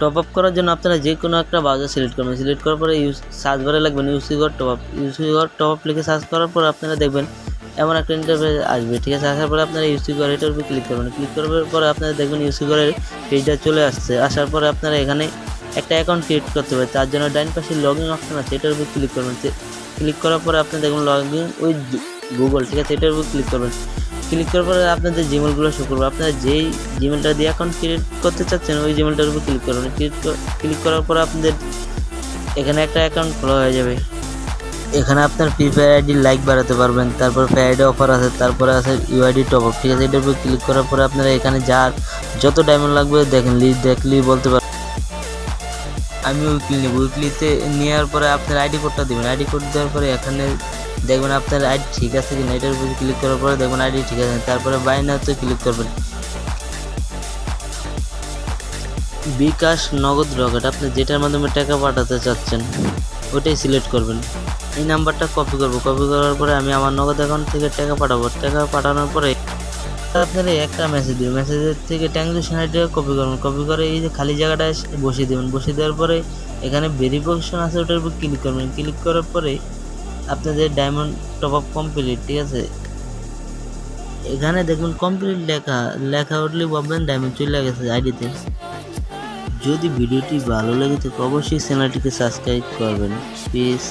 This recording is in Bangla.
টপ আপ করার জন্য আপনারা যে কোনো একটা ব্রাউজার সিলেক্ট করবেন। সিলেক্ট করার পরে ইউজ সার্চ বারে লাগবেন UC god top up UC god top up লিখে সার্চ করার পর আপনারা দেখবেন এমন একটা ইন্টারফেস আসবে। ঠিক আছে, আসার পরে আপনারা ইউসি গড় এটার উপর ক্লিক করবেন। ক্লিক করার পরে আপনারা দেখবেন ইউসি গড়ের পেজটা চলে আসছে। আসার পরে আপনারা এখানে একটা অ্যাকাউন্ট ক্রিয়েট করতে হবে তার জন্য ডাইন পাশে লগ ইন অপশন আছে, এটার উপর ক্লিক করবেন। ক্লিক করার পরে আপনি দেখবেন লগ ইন উইথ গুগল ঠিক আছে, এটার উপর ক্লিক করবেন। ক্লিক করার পরে আপনাদের জিমেলগুলো শো করবে। আপনারা যেই জিমেলটা দিয়ে অ্যাকাউন্ট ক্রিয়েট করতে চাচ্ছেন, ওই জিমেলটার উপর ক্লিক করবেন ক্লিক করার পরে আপনাদের এখানে একটা অ্যাকাউন্ট খোলা হয়ে যাবে। এখানে আপনার ফ্রি ফায়ার আইডি লাইক বাড়াতে পারবেন। তারপর ফ্রি আইডি অফার আছে, তারপরে আছে ইউআইডি টপ আপ ঠিক আছে, এটার উপর ক্লিক করার পরে আপনারা এখানে যার যত ডায়মন্ড লাগবে দেখেন, লি দেখলি বলতে পারেন আমি উইকলি নেব। উইকলিতে নেওয়ার পরে আপনার আইডি কোডটা দেবেন। আইডি কোড দেওয়ার পরে এখানে দেখবেন আপনার আইডি ঠিক আছে কি না এটার উপর ক্লিক করার পরে দেখবেন আইডি ঠিক আছে, তারপরে বাইনাতে ক্লিক করবেন। বিকাশ নগদ রকেট, আপনি যেটার মাধ্যমে টাকা পাঠাতে চাচ্ছেন, ওটাই সিলেক্ট করবেন। এই নাম্বারটা কপি করব কপি করার পরে আমি আমার নগদ অ্যাকাউন্ট থেকে টাকা পাঠাবো। টাকা পাঠানোর পরে আপনারা একটা মেসেজ দিবেন মেসেজের থেকে ট্রানজেকশন আইডিটা কপি করবেন কপি করে এই যে খালি জায়গাটা বসিয়ে দেবেন। বসিয়ে দেওয়ার পরে এখানে ভেরিফিকেশন আছে, ওটার উপর ক্লিক করবেন। ক্লিক করার পরে আপনাদের ডায়মন্ড টপ আপ কমপ্লিট ঠিক আছে? এখানে দেখবেন কমপ্লিট লেখা লেখা উঠলে ভাববেন ডায়মন্ড চলে গেছে আইডিতে যদি ভিডিওটি ভালো লাগে তো অবশ্যই চ্যানেলটিকে সাবস্ক্রাইব করবেন। প্লিজ